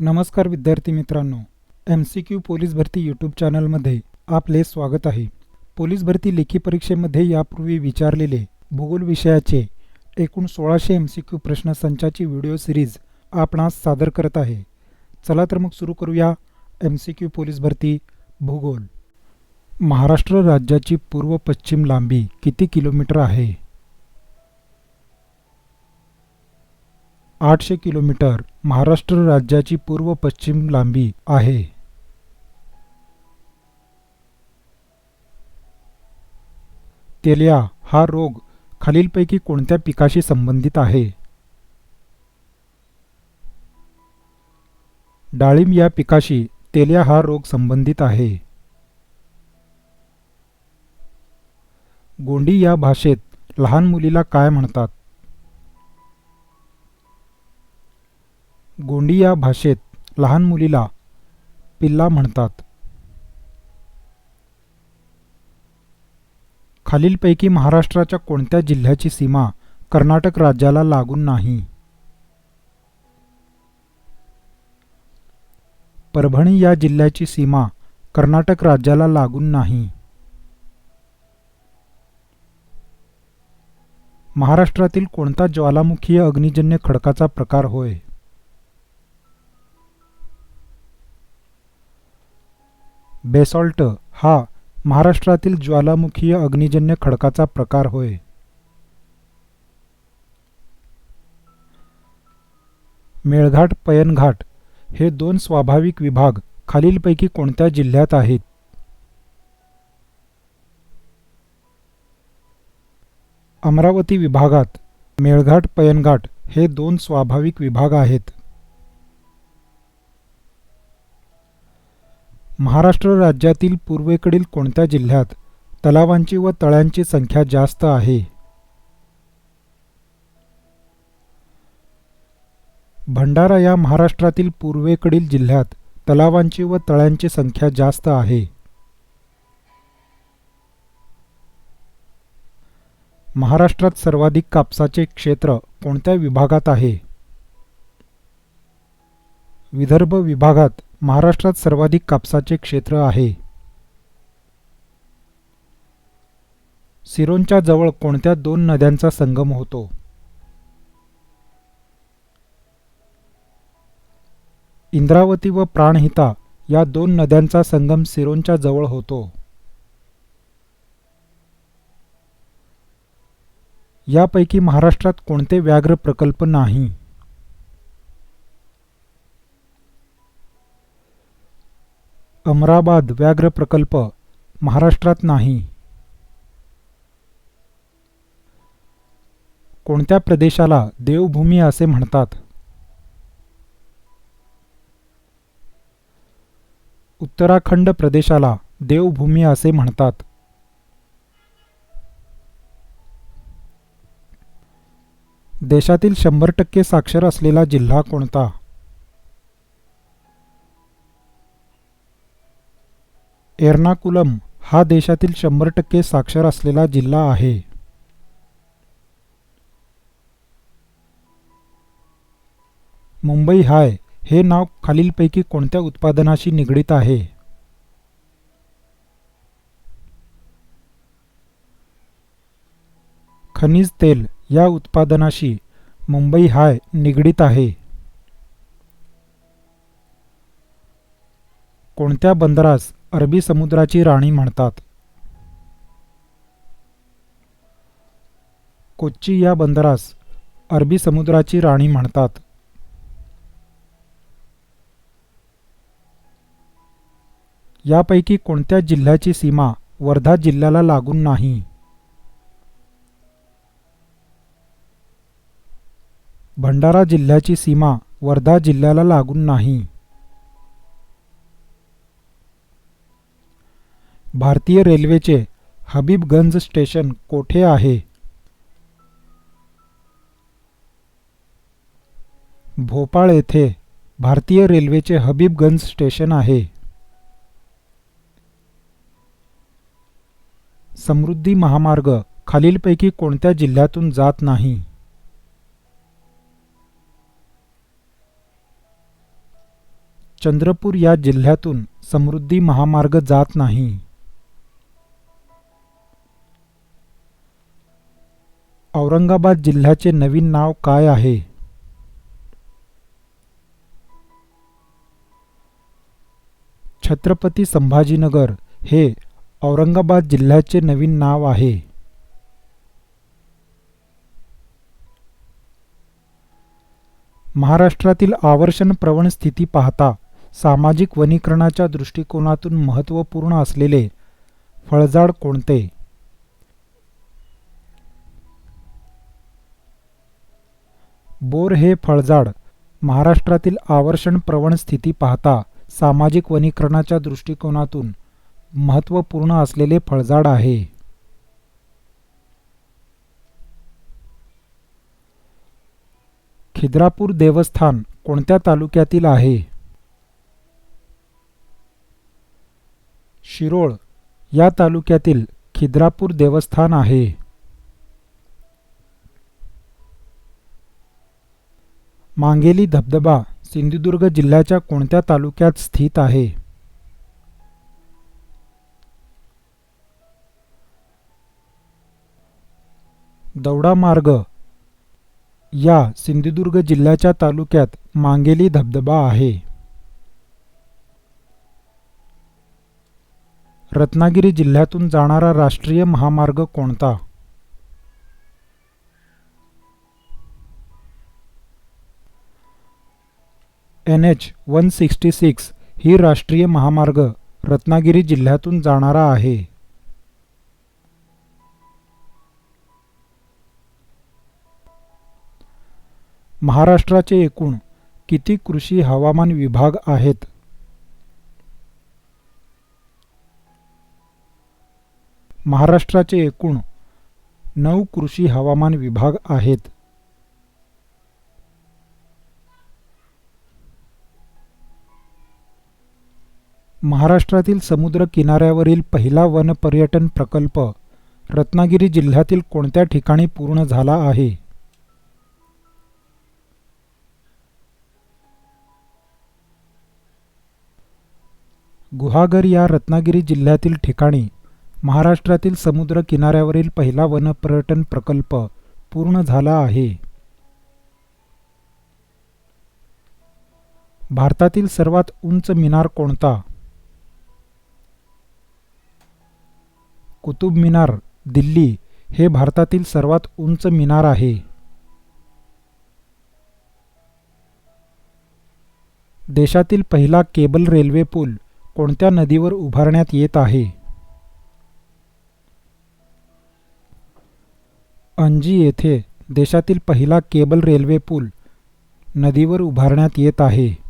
नमस्कार विद्यार्थी मित्रांनो एम सी क्यू पोलीस भरती यूट्यूब चॅनलमध्ये आपले स्वागत आहे. पोलीस भरती लेखी परीक्षेमध्ये यापूर्वी विचारलेले भूगोल विषयाचे एकूण सोळाशे एम सी क्यू प्रश्नसंचाची व्हिडिओ सिरीज आपणास सादर करत आहे. चला तर मग सुरू करूया एम सी क्यू पोलीस भरती भूगोल. महाराष्ट्र राज्याची पूर्व पश्चिम लांबी किती किलोमीटर आहे? आठशे किलोमीटर महाराष्ट्र राज्याची पूर्व पश्चिम लांबी आहे. तेलिया हा रोग खालीलपैकी कोणत्या पिकाशी संबंधित आहे? डाळिंब या पिकाशी तेलिया हा रोग संबंधित आहे. गोंडी या भाषेत लहान मुलीला काय म्हणतात? गोंडिया भाषेत लहान मुलीला पिल्ला म्हणतात. खालीलपैकी महाराष्ट्राच्या कोणत्या जिल्ह्याची सीमा कर्नाटक राज्याला लागून नाही? परभणी या जिल्ह्याची सीमा कर्नाटक राज्याला लागून नाही. महाराष्ट्रातील कोणता ज्वालामुखीय अग्निजन्य खडकाचा प्रकार होय? बेसॉल्ट हा महाराष्ट्रातील ज्वालामुखीय अग्निजन्य खडकाचा प्रकार होय. मेळघाट पयनघाट हे दोन स्वाभाविक विभाग खालीलपैकी कोणत्या जिल्ह्यात आहेत? अमरावती विभागात मेळघाट पयनघाट हे दोन स्वाभाविक विभाग आहेत. महाराष्ट्र राज्यातील पूर्वेकडील कोणत्या जिल्ह्यात तलावांची व तळ्यांची संख्या जास्त आहे? भंडारा या महाराष्ट्रातील पूर्वेकडील जिल्ह्यात तलावांची व तळ्यांची संख्या जास्त आहे. महाराष्ट्रात सर्वाधिक कापसाचे क्षेत्र कोणत्या विभागात आहे? विदर्भ विभागात महाराष्ट्रात सर्वाधिक कापसाचे क्षेत्र आहे. सिरोंच्या जवळ कोणत्या दोन नद्यांचा संगम होतो? इंद्रावती व प्राणहिता या दोन नद्यांचा संगम सिरोंच्या जवळ होतो. यापैकी महाराष्ट्रात कोणते व्याघ्र प्रकल्प नाही? अमराबाद व्याघ्र प्रकल्प महाराष्ट्रात नाही. कोणत्या प्रदेशाला देवभूमी असे म्हणतात? उत्तराखंड प्रदेशाला देवभूमी असे म्हणतात. देशातील शंभर टक्के साक्षर असलेला जिल्हा कोणता? एर्नाकुलम हा देशातील शंभर टक्के साक्षर असलेला जिल्हा आहे. मुंबई हाय हे नाव खालीलपैकी कोणत्या उत्पादनाशी निगडीत आहे? खनिज तेल या उत्पादनाशी मुंबई हाय निगडीत आहे. कोणत्या बंदरास अरबी समुद्राची राणी म्हणतात. कोच्ची या बंदरास अरबी समुद्राची राणी म्हणतात. यापैकी कोणत्या जिल्ह्याची सीमा वर्धा जिल्ह्याला लागून नाही? भंडारा जिल्ह्याची सीमा वर्धा जिल्ह्याला लागून नाही. भारतीय रेल्वेचे हबीबगंज स्टेशन कोठे आहे? भोपाळ येथे भारतीय रेल्वेचे हबीबगंज स्टेशन आहे. समृद्धी महामार्ग खालीलपैकी कोणत्या जिल्ह्यातून जात नाही? चंद्रपूर या जिल्ह्यातून समृद्धी महामार्ग जात नाही. औरंगाबाद जिल्ह्याचे नवीन नाव काय आहे? छत्रपती संभाजीनगर हे औरंगाबाद जिल्ह्याचे नवीन नाव आहे. महाराष्ट्रातील आवर्षण प्रवण स्थिती पाहता सामाजिक वनीकरणाच्या दृष्टिकोनातून महत्त्वपूर्ण असलेले फळझाड कोणते? बोर हे फळझाड महाराष्ट्रातील आवर्षण प्रवण स्थिती पाहता सामाजिक वनीकरणाच्या दृष्टिकोनातून महत्त्वपूर्ण असलेले फळझाड आहे. खिद्रापूर देवस्थान कोणत्या तालुक्यातील आहे? शिरोळ या तालुक्यातील खिद्रापूर देवस्थान आहे. मांगेली धबधबा सिंधुदुर्ग जिल्ह्याच्या कोणत्या तालुक्यात स्थित आहे? दौडा मार्ग या सिंधुदुर्ग जिल्ह्याच्या तालुक्यात मांगेली धबधबा आहे. रत्नागिरी जिल्ह्यातून जाणारा राष्ट्रीय महामार्ग कोणता? N H one sixty six ही राष्ट्रीय महामार्ग रत्नागिरी जिल्ह्यातून जाणारा आहे. महाराष्ट्राचे एकूण किती कृषी हवामान विभाग आहेत? महाराष्ट्राचे एकूण नऊ कृषी हवामान विभाग आहेत. महाराष्ट्रातील समुद्र किनाऱ्यावरील पहिला वन पर्यटन प्रकल्प रत्नागिरी जिल्ह्यातील कोणत्या ठिकाणी पूर्ण झाला आहे? गुहागर या रत्नागिरी जिल्ह्यातील ठिकाणी महाराष्ट्रातील समुद्र किनाऱ्यावरील पहिला वनपर्यटन प्रकल्प पूर्ण झाला आहे. भारतातील सर्वात उंच मिनार कोणता? कुतुब मिनार दिल्ली हे भारतातील सर्वात उंच मिनार आहे. देशातील पहिला केबल रेल्वे पूल कोणत्या नदीवर उभारण्यात येत आहे? अंजी येथे देशातील पहिला केबल रेल्वे पूल नदीवर उभारण्यात येत आहे.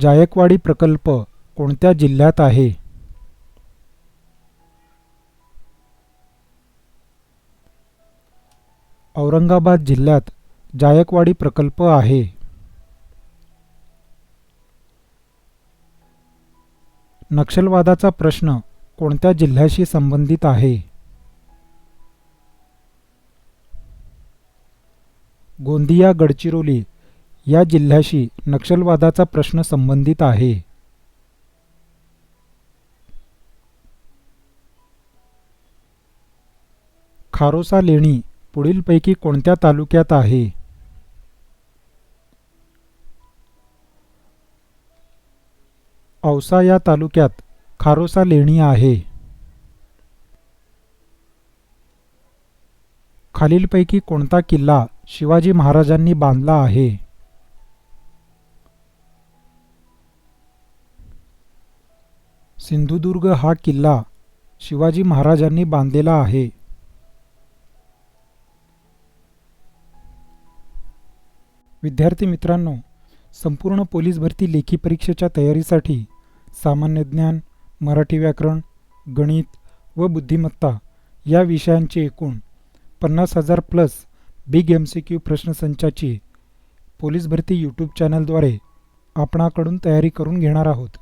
जायकवाडी प्रकल्प कोणत्या जिल्ह्यात आहे? औरंगाबाद जिल्ह्यात जायकवाडी प्रकल्प आहे. नक्षलवादाचा प्रश्न कोणत्या जिल्ह्याशी संबंधित आहे? गोंदिया गडचिरोली या जिल्ह्याशी नक्षलवादाचा प्रश्न संबंधित आहे. खारोसा लेणी पुढीलपैकी कोणत्या तालुक्यात आहे? औसा या तालुक्यात खारोसा लेणी आहे. खालीलपैकी कोणता किल्ला शिवाजी महाराजांनी बांधला आहे? सिंधुदुर्ग हा किल्ला शिवाजी महाराजांनी बांधलेला आहे. विद्यार्थी मित्रांनो संपूर्ण पोलीस भरती लेखी परीक्षेच्या तयारीसाठी सामान्य ज्ञान मराठी व्याकरण गणित व बुद्धिमत्ता या विषयांचे एकूण पन्नास हजार plus big M C Q प्रश्नसंचाची police भरती यूट्यूब चॅनलद्वारे आपणाकडून तयारी करून घेणार आहोत.